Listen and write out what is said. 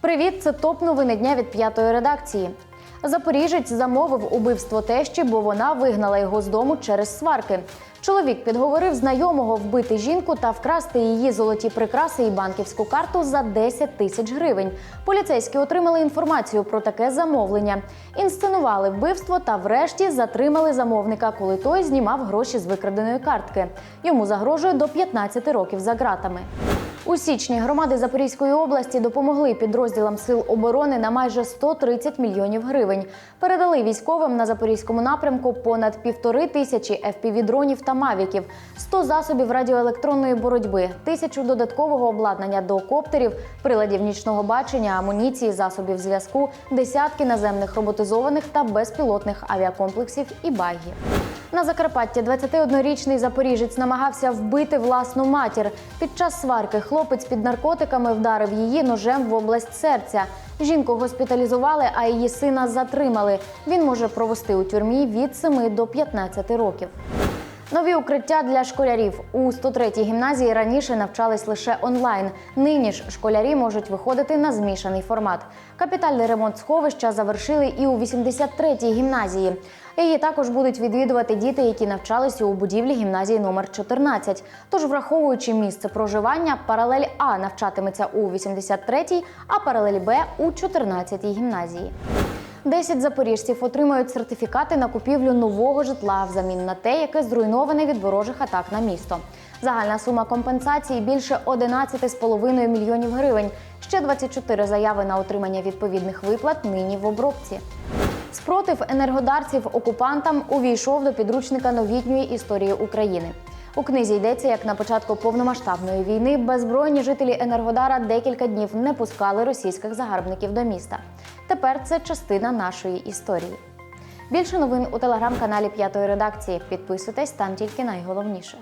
Привіт, це топ новини дня від п'ятої редакції. Запоріжець замовив убивство тещі, бо вона вигнала його з дому через сварки. Чоловік підговорив знайомого вбити жінку та вкрасти її золоті прикраси і банківську карту за 10 тисяч гривень. Поліцейські отримали інформацію про таке замовлення, інсценували вбивство та, врешті, затримали замовника, коли той знімав гроші з викраденої картки. Йому загрожує до 15 років за ґратами. У січні громади Запорізької області допомогли підрозділам сил оборони на майже 130 мільйонів гривень. Передали військовим на запорізькому напрямку понад півтори тисячі FPV-дронів та мавіків, 100 засобів радіоелектронної боротьби, тисячу додаткового обладнання до коптерів, приладів нічного бачення, амуніції, засобів зв'язку, десятки наземних роботизованих та безпілотних авіакомплексів і багів. На Закарпатті 21-річний запоріжець намагався вбити власну матір. Під час сварки хлопець під наркотиками вдарив її ножем в область серця. Жінку госпіталізували, а її сина затримали. Він може провести у тюрмі від 7 до 15 років. Нові укриття для школярів у 103-й гімназії раніше навчались лише онлайн. Нині ж школярі можуть виходити на змішаний формат. Капітальний ремонт сховища завершили і у 83-й гімназії. Її також будуть відвідувати діти, які навчалися у будівлі гімназії номер 14. Тож, враховуючи місце проживання, паралель А навчатиметься у 83-й, а паралель Б у 14-й гімназії. 10 запоріжців отримають сертифікати на купівлю нового житла взамін на те, яке зруйноване від ворожих атак на місто. Загальна сума компенсації більше 11,5 мільйонів гривень. Ще 24 заяви на отримання відповідних виплат нині в обробці. Спротив енергодарців окупантам увійшов до підручника новітньої історії України. У книзі йдеться, як на початку повномасштабної війни беззбройні жителі Енергодара декілька днів не пускали російських загарбників до міста. Тепер це частина нашої історії. Більше новин у телеграм-каналі П'ятої редакції. Підписуйтесь там тільки найголовніше.